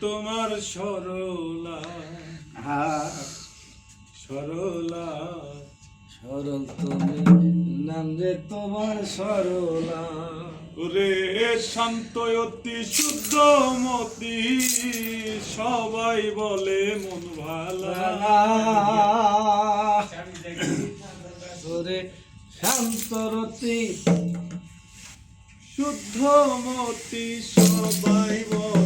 তোমার সরলা। হ্যাঁ। সরলা। সরল তুমি নাম যে তোমার সরলা। ওরে শান্ত অতি শুদ্ধ মতি সবাই বলে মন ভালা। ওরে শান্তরতি শুদ্ধ মতি সবাই বলে